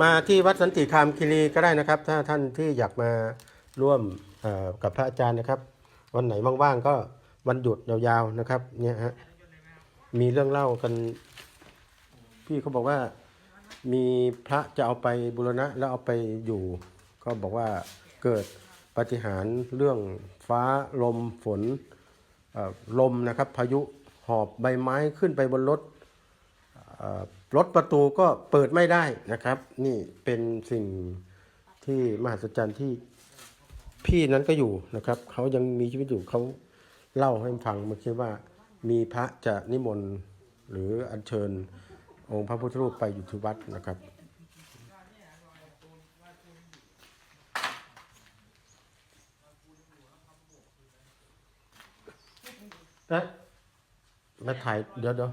มาที่วัดสันติคามคีรีก็ได้นะครับ ถ้าท่านที่อยากมาร่วมกับพระอาจารย์นะครับ วันไหนว่างๆก็วันหยุดยาวๆนะครับ เนี่ยฮะมีเรื่องเล่ากัน พี่เขาบอกว่ามีพระจะเอาไปบูรณะแล้วเอาไปอยู่ ก็บอกว่าเกิดปาฏิหารย์เรื่องฟ้าลมฝนลมนะครับ พายุหอบใบไม้ขึ้นไปบนรถ รถประตูก็เปิดไม่ได้นะครับ นี่เป็นสิ่งที่มหัศจรรย์ที่พี่นั้นก็อยู่นะครับ เขายังมีชีวิตอยู่เขาเล่าให้ฟังเมื่อกี้ว่า มีพระจะนิมนต์หรืออัญเชิญองค์พระพุทธรูปไปอยู่ที่วัดนะครับนะมาถ่ายเดี๋ยวเดี๋ยว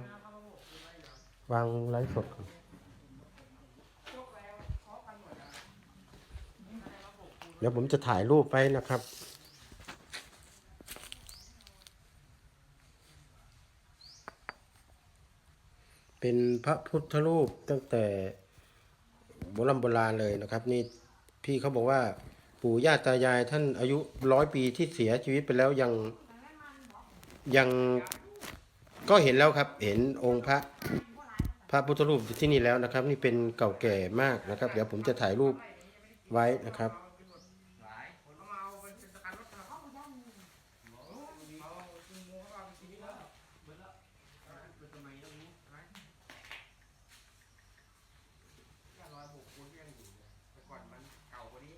วางไลฟ์สดก่อนเดี๋ยวผมจะถ่ายรูปไปนะครับ เป็นพระพุทธรูปตั้งแต่โบราณโบราณเลยนะครับ นี่พี่เขาบอกว่าปู่ย่าตายายท่านอายุร้อยปีที่เสียชีวิตไปแล้วยังยังก็เห็นแล้วครับ เห็นองค์พระ พระพุทธรูปอยู่ที่นี่แล้วนะครับ นี่เป็นเก่าแก่มากนะครับ เดี๋ยวผมจะถ่ายรูปไว้นะครับ แต่ก่อนมันเก่ากว่านี้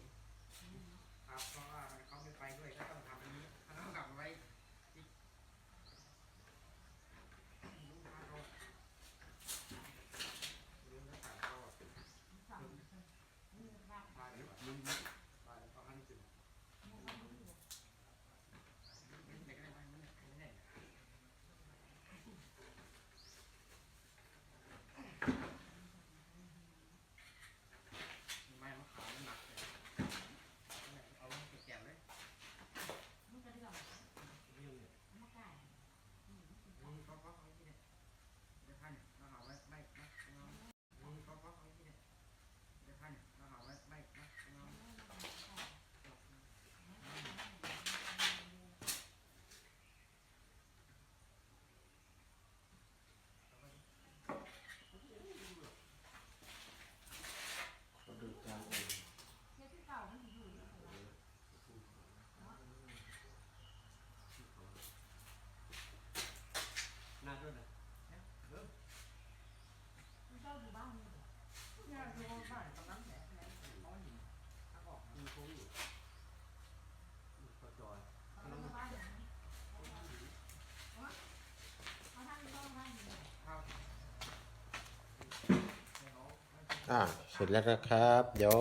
ครับเพราะว่าเขาไม่ไปด้วยก็ต้องทำอันนี้เขาต้องกลับมาไว้ที่ลุงพาเขาลุงก็สั่งเขาอะมาเดี๋ยวลุงมาเดี๋ยวเอาอันนี้ขึ้นเด็กอะไรมาไม่ได้ไม่ได้ไม่มะขามมันหนักเลยเอาลงแก่ๆเลยนี่เขาเขาเขาที่เนี่ยเดี๋ยวท่านเราหาไว้ไม่ไม่เอานี่เขาเขาเขาที่เนี่ยเดี๋ยวท่านเราหาไว้ไม่ไม่เอา อ่าเสร็จแล้วนะครับ เดี๋ยว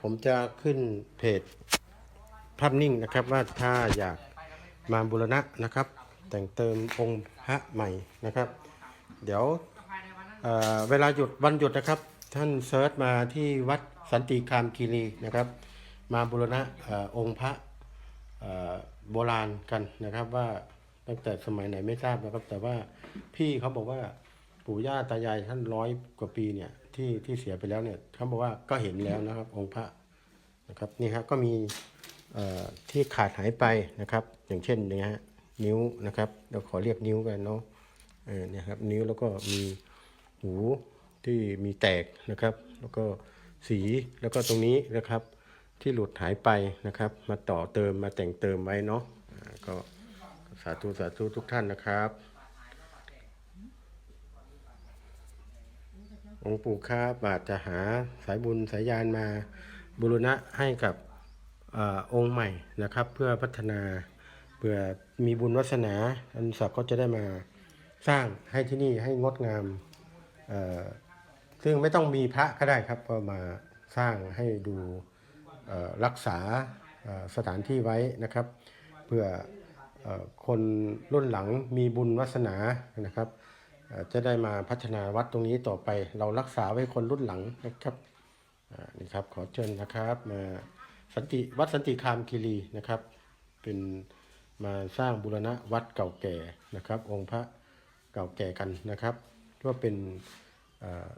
ผมจะขึ้นเพจภาพนิ่งนะครับว่าถ้าอยากมาบูรณะนะครับ แต่งเติมองค์พระใหม่นะครับ เดี๋ยวเเวลาหยุดวันหยุดนะครับ ท่านเซิร์ชมาที่วัดสันติคามคีรีนะครับ มาบูรณะอองค์พระโบราณกันนะครับว่าตั้งแต่สมัยไหนไม่ทราบนะครับ แต่ว่าพี่เขาบอกว่าปู่ย่าตายายท่านร้อยกว่าปีเนี่ย ที่ที่เสียไปแล้วเนี่ยเขาบอกว่าก็เห็นแล้วนะครับ องค์พระนะครับนี่ฮะก็มีที่ขาดหายไปนะครับ อย่างเช่นเนี่ยฮะนิ้วนะครับ เราขอเรียกนิ้วกันเนาะเออนี่ยครับนิ้วแล้วก็มีหูที่มีแตกนะครับ แล้วก็สีแล้วก็ตรงนี้นะครับ ที่หลุดหายไปนะครับ มาต่อเติมมาแต่งเติมไว้เนาะก็สาธุสาธุทุกท่านนะครับ องค์ปู่ครับอาจจะหาสายบุญสายยานมาบุรณะให้กับอองค์ใหม่นะครับ เพื่อพัฒนาเพื่อมีบุญวัสนาอันศักดิ์ก็จะได้มาสร้างให้ที่นี่ให้งดงามซึ่งไม่ต้องมีพระก็ได้ครับก็มาสร้างให้ดูรักษาสถานที่ไว้นะครับ เพื่ออคนรุ่นหลังมีบุญวาสนานะครับ จะได้มาพัฒนาวัดตรงนี้ต่อไป เรารักษาไว้คนรุ่นหลังนะครับนี่ครับขอเชิญนะครับมาสันติวัดสันติคามคีรีนะครับ เป็นมาสร้างบูรณะวัดเก่าแก่นะครับ องค์พระเก่าแก่กันนะครับก็เป็นอ่อ